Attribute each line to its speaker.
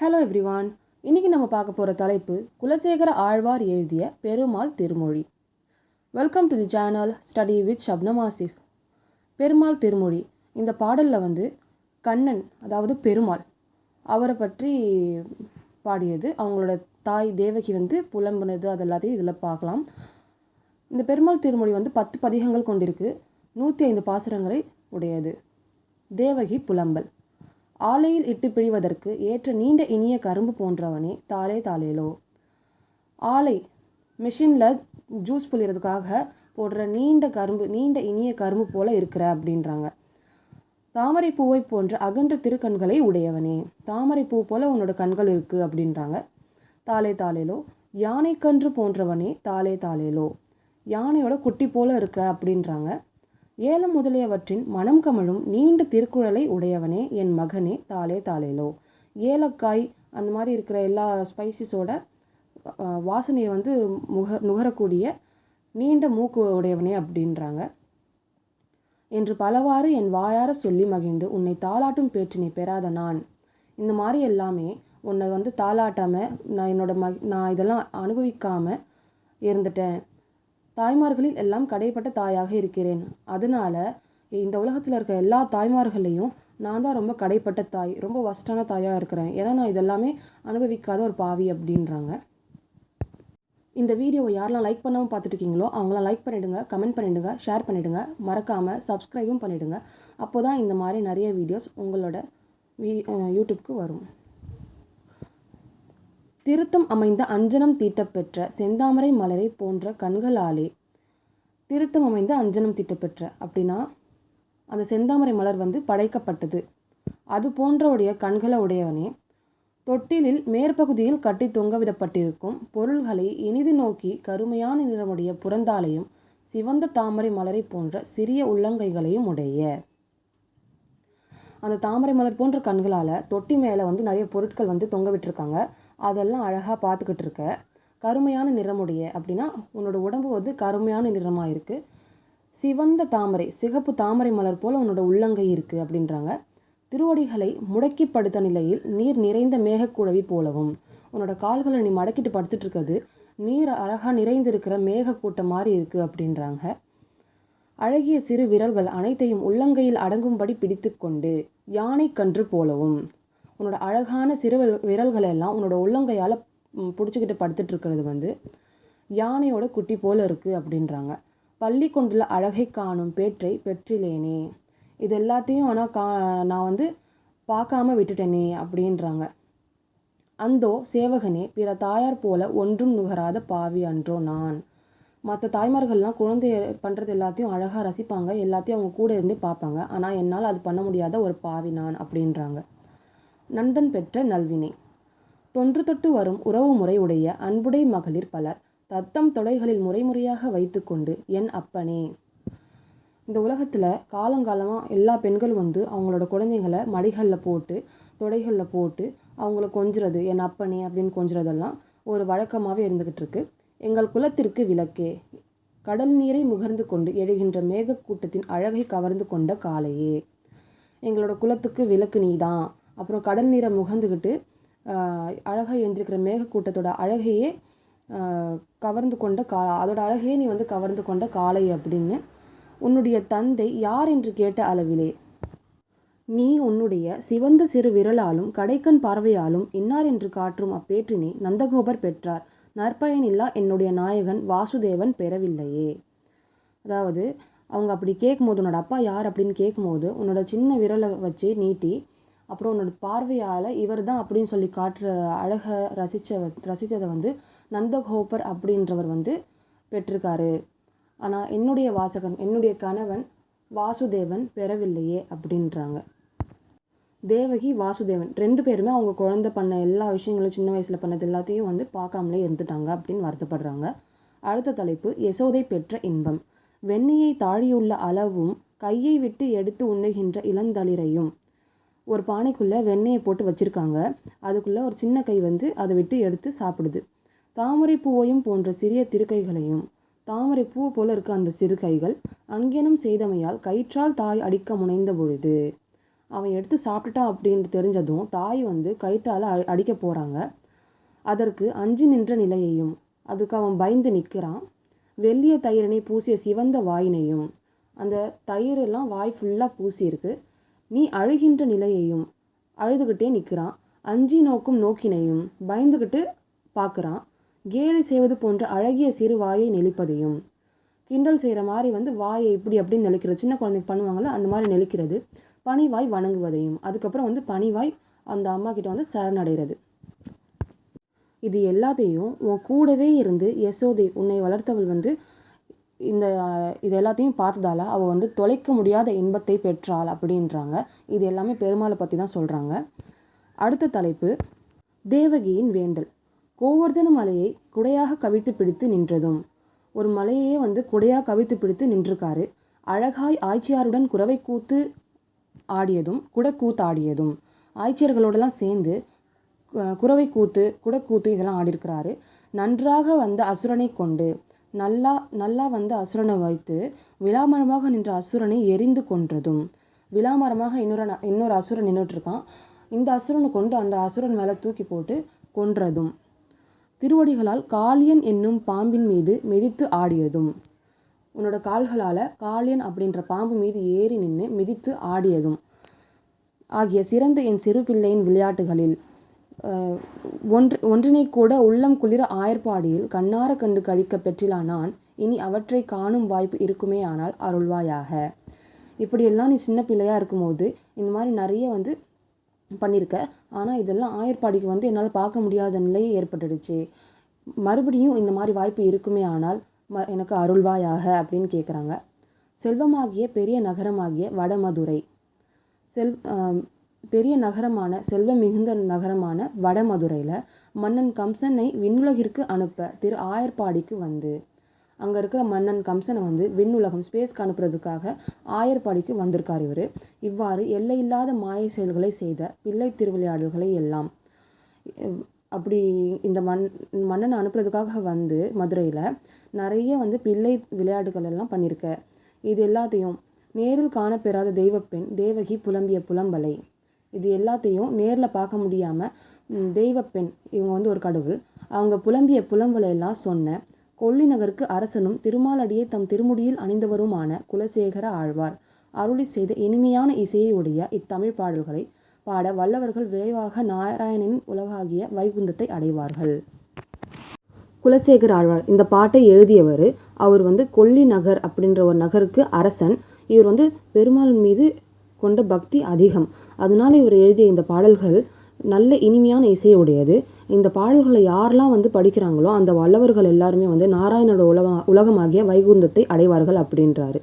Speaker 1: Hello everyone இன்றைக்கி நம்ம பார்க்க போகிற தலைப்பு குலசேகர ஆழ்வார் எழுதிய Perumal Thirumozhi. Welcome to the channel study with Shabnam Asif Perumal Thirumozhi. இந்த பாடலில் வந்து கண்ணன் அதாவது பெருமாள் அவரை பற்றி பாடியது. அவங்களோட தாய் தேவகி வந்து புலம்புனது அது எல்லாத்தையும் இதில் பார்க்கலாம். இந்த பெருமாள் திருமொழி வந்து பத்து பதிகங்கள் கொண்டிருக்கு. நூற்றி ஐந்து பாசுரங்களை உடையது. தேவகி புலம்பல். ஆலையில் இட்டு பிழிவதற்கு ஏற்ற நீண்ட இனிய கரும்பு போன்றவனே தாலே தாலேலோ ஆலை மிஷினில் ஜூஸ் புளியறதுக்காக போடுற நீண்ட கரும்பு நீண்ட இனிய கரும்பு போல இருக்கிற அப்படின்றாங்க. தாமரை பூவை போன்ற அகன்ற திருக்கண்களை உடையவனே தாமரை பூ போல உன்னோட கண்கள் இருக்குது அப்படின்றாங்க. தாளே தாளேலோ. யானைக்கன்று போன்றவனே தாலே தாளேலோ. யானையோட குட்டி போல இருக்க அப்படின்றாங்க. ஏலம் முதலியவற்றின் மனம் கமழும் நீண்ட திருக்குறளை உடையவனே என் மகனே தாளே தாளேலோ. ஏலக்காய் அந்த மாதிரி இருக்கிற எல்லா ஸ்பைசிஸோட வாசனையை வந்து முக நுகரக்கூடிய நீண்ட மூக்கு உடையவனே அப்படின்றாங்க. என்று பலவாறு என் வாயார சொல்லி மகிழ்ந்து உன்னை தாளாட்டும் பேற்றினை பெறாத நான். இந்த மாதிரி எல்லாமே உன்னை வந்து தாளாட்டாமல் நான் என்னோட மகி நான் இதெல்லாம் அனுபவிக்காமல் இருந்துட்டேன். தாய்மார்களில் எல்லாம் கடைப்பட்ட தாயாக இருக்கிறேன். அதனால இந்த உலகத்தில் இருக்க எல்லா தாய்மார்களையும் நான் தான் ரொம்ப கடைப்பட்ட தாய் ரொம்ப ஒஸ்டான தாயாக இருக்கிறேன். ஏன்னா நான் இதெல்லாமே அனுபவிக்காத ஒரு பாவி அப்படின்றாங்க. இந்த வீடியோவை யாரெல்லாம் லைக் பண்ணாமல் பார்த்துட்ருக்கீங்களோ அவங்களாம் லைக் பண்ணிவிடுங்க கமெண்ட் பண்ணிவிடுங்க ஷேர் பண்ணிவிடுங்க மறக்காமல் சப்ஸ்கிரைபும் பண்ணிவிடுங்க அப்போ தான் இந்த மாதிரி நிறைய வீடியோஸ் உங்களோட வீ யூடியூப்க்கு வரும். திருத்தம் அமைந்த அஞ்சனம் தீட்டப்பெற்ற செந்தாமரை மலரை போன்ற கண்களாலே திருத்தம் அமைந்த அஞ்சனம் தீட்டப்பெற்ற. அப்படின்னா அந்த செந்தாமரை மலர் வந்து படைக்கப்பட்டது. அது போன்றவுடைய கண்களை உடையவனே. தொட்டிலில் மேற்பகுதியில் கட்டி தொங்கவிடப்பட்டிருக்கும் பொருள்களை இனிது நோக்கி கருமையான நிறமுடைய புறந்தாலையும் சிவந்த தாமரை மலரை போன்ற சிறிய உள்ளங்கைகளையும் உடைய. அந்த தாமரை மலர் போன்ற கண்களால் தொட்டி மேலே வந்து நிறைய பொருட்கள் வந்து தொங்க விட்டுருக்காங்க அதெல்லாம் அழகாக பார்த்துக்கிட்டு இருக்க கருமையான நிறமுடைய அப்படின்னா உன்னோட உடம்பு வந்து கருமையான நிறமாக இருக்குது சிவந்த தாமரை சிகப்பு தாமரை மலர் போல் உன்னோட உள்ளங்கை இருக்குது அப்படின்றாங்க. திருவடிகளை முடக்கி படுத்த நிலையில் நீர் நிறைந்த மேகக்குழவி போலவும் உன்னோட கால்களை நீ மடக்கிட்டு படுத்துட்டு இருக்கிறது நீர் அழகாக நிறைந்திருக்கிற மேகக்கூட்டம் மாதிரி இருக்குது அப்படின்றாங்க. அழகிய சிறு விரல்கள் அனைத்தையும் உள்ளங்கையில் அடங்கும்படி பிடித்து கொண்டு யானை கன்று போலவும் உன்னோட அழகான சிறு விரல்களை எல்லாம் உன்னோட உள்ளங்கையால் பிடிச்சிக்கிட்டு படுத்துட்டு இருக்கிறது வந்து யானையோட குட்டி போல் இருக்குது அப்படின்றாங்க. பள்ளி கொண்டுள்ள அழகை காணும் பேற்றை பெற்றிலேனே. இது எல்லாத்தையும் ஆனால் கா நான் வந்து பார்க்காம விட்டுட்டேனே அப்படின்றாங்க. அந்தோ சேவகனே பிற தாயார் போல ஒன்றும் நுகராத பாவி அன்றோ நான். மற்ற தாய்மார்கள்லாம் குழந்தைய பண்ணுறது எல்லாத்தையும் அழகாக ரசிப்பாங்க எல்லாத்தையும் அவங்க கூட இருந்தே பார்ப்பாங்க ஆனால் என்னால் அது பண்ண முடியாத ஒரு பாவி நான் அப்படின்றாங்க. நந்தன் பெற்ற நல்வினை. தொன்று தொட்டு வரும் உறவு முறை உடைய அன்புடை மகளிர் பலர் தத்தம் தொடைகளில் முறைமுறையாக வைத்துக்கொண்டு என் அப்பனே. இந்த உலகத்தில் காலங்காலமாக எல்லா பெண்களும் வந்து அவங்களோட குழந்தைங்களை மடிகளில் போட்டு தொடைகளில் போட்டு அவங்கள கொஞ்சிறது என் அப்பனே அப்படின்னு கொஞ்சிறதெல்லாம் ஒரு வழக்கமாகவே இருந்துக்கிட்டு இருக்கு. எங்கள் குலத்திற்கு விளக்கே கடல் நீரை முகர்ந்து கொண்டு எழுகின்ற மேகக்கூட்டத்தின் அழகை கவர்ந்து கொண்ட காலையே எங்களோட குலத்துக்கு விளக்கு நீ தான் அப்புறம் கடல் நீரை முகந்துக்கிட்டு அழகாக எழுந்திருக்கிற மேகக்கூட்டத்தோட அழகையே கவர்ந்து கொண்ட கா அதோட அழகையே நீ வந்து கவர்ந்து கொண்ட காலை அப்படின்னு உன்னுடைய தந்தை யார் என்று கேட்ட அளவிலே நீ உன்னுடைய சிவந்த சிறு விரலாலும் கடைக்கண் பார்வையாலும் இன்னார் என்று காற்றும் அப்பேற்றினை நந்தகோபர் பெற்றார். நற்பயனில்லா என்னுடைய நாயகன் வாசுதேவன் பெறவில்லையே. அதாவது அவங்க அப்படி கேட்கும்போது உன்னோட அப்பா யார்? அப்படின்னு கேட்கும்போது உன்னோட சின்ன விரலை வச்சு நீட்டி அப்புறம் உன்னோட பார்வையால் இவர் தான் அப்படின்னு சொல்லி காட்டுற அழகை ரசித்த ரசித்ததை வந்து நந்தகோபர் அப்படின்றவர் வந்து பெற்றிருக்காரு. ஆனால் என்னுடைய வாசகன் என்னுடைய கணவன் வாசுதேவன் பெறவில்லையே அப்படின்றாங்க. தேவகி வாசுதேவன் ரெண்டு பேருமே அவங்க குழந்தை பண்ண எல்லா விஷயங்களும் சின்ன வயசில் பண்ணது எல்லாத்தையும் வந்து பார்க்காமலே இருந்துட்டாங்க அப்படின்னு வருத்தப்படுறாங்க. அடுத்த தலைப்பு யசோதை பெற்ற இன்பம். வெண்ணியை தாழியுள்ள அளவும் கையை விட்டு எடுத்து உண்ணுகின்ற இளந்தளிரையும். ஒரு பானைக்குள்ளே வெண்ணெயை போட்டு வச்சுருக்காங்க. அதுக்குள்ளே ஒரு சின்ன கை வந்து அதை விட்டு எடுத்து சாப்பிடுது. தாமரை பூவையும் போன்ற சிறிய திருக்கைகளையும் தாமரை பூ போல இருக்க அந்த சிறு கைகள் அங்கேனும் செய்தமையால் கயிற்றால் தாய் அடிக்க முனைந்த பொழுது அவன் எடுத்து சாப்பிட்டுட்டா அப்படின்னு தெரிஞ்சதும் தாய் வந்து கயிற்றால் அ அடிக்க போகிறாங்க அதற்கு அஞ்சு நின்ற நிலையையும் அதுக்கு அவன் பயந்து நிற்கிறான். வெள்ளிய தயிரினை பூசிய சிவந்த வாயினையும் அந்த தயிரெல்லாம் வாய் ஃபுல்லாக பூசியிருக்கு. நீ அழுகின்ற நிலையையும் அழுதுகிட்டே நிற்கிறான் அஞ்சி நோக்கும் நோக்கினையும் பயந்துக்கிட்டு பார்க்குறான் கேலி செய்வது போன்ற அழகிய சிறு வாயை நெளிப்பதையும். கிண்டல் செய்கிற மாதிரி வந்து வாயை இப்படி அப்படின்னு நெளிக்கிறது. சின்ன குழந்தைக்கு பண்ணுவாங்களோ அந்த மாதிரி நெளிக்கிறது. பனிவாய் வணங்குவதையும். அதுக்கப்புறம் வந்து பனிவாய் அந்த அம்மா கிட்ட வந்து சரணடைகிறது. இது எல்லாத்தையும் உன் கூடவே இருந்து யசோதை உன்னை வளர்த்தவள் வந்து இந்த இது எல்லாத்தையும் பார்த்ததால அவள் வந்து தொலைக்க முடியாத இன்பத்தை பெற்றாள் அப்படின்றாங்க. இது எல்லாமே பெருமாளை பற்றி தான் சொல்கிறாங்க அடுத்த தலைப்பு தேவகியின் வேண்டல். கோவர்தன மலையை குடையாக கவிழ்த்து பிடித்து நின்றதும். ஒரு மலையையே வந்து குடையாக கவிழ்த்து பிடித்து நின்றிருக்காரு. அழகாய் ஆய்ச்சியாருடன் குறவை கூத்து ஆடியதும் குடக்கூத்தாடியதும் ஆய்ச்சியர்களோடலாம் சேர்ந்து குறவை கூத்து குடக்கூத்து இதெல்லாம் ஆடியிருக்கிறாரு. நன்றாக வந்த அசுரனை கொண்டு நல்லா நல்லா வந்த அசுரனை வைத்து விலாமரமாக நின்ற அசுரனை எரிந்து கொன்றதும். விலாமரமாக இன்னொரு இன்னொரு அசுரன் நின்றுட்டுருக்கான் இந்த அசுரனை கொண்டு அந்த அசுரன் மேலே தூக்கி போட்டு கொன்றதும். திருவடிகளால் காளியன் என்னும் பாம்பின் மீது மிதித்து ஆடியதும். உன்னோட கால்களால் காளியன் அப்படின்ற பாம்பு மீது ஏறி நின்று மிதித்து ஆடியதும். ஆகிய சிறந்த என் சிறு பிள்ளையின் விளையாட்டுகளில் ஒன்று ஒன்றினை கூட உள்ளம் குளிர ஆயர்பாடியில் கண்ணார கண்டு கழிக்க பெற்றிலா நான் இனி அவற்றை காணும் வாய்ப்பு இருக்குமே ஆனால் அருள்வாயாக. இப்படியெல்லாம் நீ சின்ன பிள்ளையாக இருக்கும்போது இந்த மாதிரி நிறைய வந்து பண்ணியிருக்க ஆனால் இதெல்லாம் ஆயர்பாடிக்கு வந்து என்னால் பார்க்க முடியாத நிலை ஏற்பட்டுடுச்சு. மறுபடியும் இந்த மாதிரி வாய்ப்பு இருக்குமே ஆனால் ம எனக்கு அருள்வாயாக அப்படின்னு கேட்குறாங்க செல்வமாகிய பெரிய நகரமாகிய வடமதுரை. செல் பெரிய நகரமான செல்வம் மிகுந்த நகரமான வடமதுரையில் மன்னன் கம்சனை விண்ணுலகிற்கு அனுப்ப திரு ஆயர்பாடிக்கு வந்து. அங்கே இருக்கிற மன்னன் கம்சனை வந்து விண்ணுலகம் ஸ்பேஸ்க்கு அனுப்புறதுக்காக ஆயர்பாடிக்கு வந்திருக்கார் இவர். இவ்வாறு எல்லையில்லாத மாய செயல்களை செய்த பிள்ளை திருவிளையாடல்களை எல்லாம் அப்படி இந்த மண் மன்னனை அனுப்புறதுக்காக வந்து மதுரையில் நிறைய வந்து பிள்ளை விளையாட்டுகள் எல்லாம் பண்ணியிருக்க இது எல்லாத்தையும் நேரில் காணப்பெறாத தெய்வப்பெண் தேவகி புலம்பிய புலம்பலை. இது எல்லாத்தையும் நேரில் பார்க்க முடியாமல் தெய்வப்பெண் இவங்க வந்து ஒரு கடவுள். அவங்க புலம்பிய புலம்பலை எல்லாம் சொன்ன கொல்லி நகருக்கு அரசனும் திருமாலடியை தம் திருமுடியில் அணிந்தவருமான குலசேகர ஆழ்வார். அருளி செய்த இனிமையான இசையை உடைய இத்தமிழ் பாடல்களை பாட வல்லவர்கள் விரைவாக நாராயணனின் உலகாகிய வைகுந்தத்தை அடைவார்கள். குலசேகர் ஆழ்வார் இந்த பாட்டை எழுதியவர் அவர் வந்து கொல்லி நகர் அப்படின்ற ஒரு நகருக்கு அரசன். இவர் வந்து பெருமாள் மீது கொண்ட பக்தி அதிகம். அதனால இவர் எழுதிய இந்த பாடல்கள் நல்ல இனிமையான இசையுடையது. இந்த பாடல்களை யாரெல்லாம் வந்து படிக்கிறாங்களோ அந்த வல்லவர்கள் எல்லாருமே வந்து நாராயணோட உலக உலகமாகிய வைகுந்தத்தை அடைவார்கள் அப்படின்றாரு.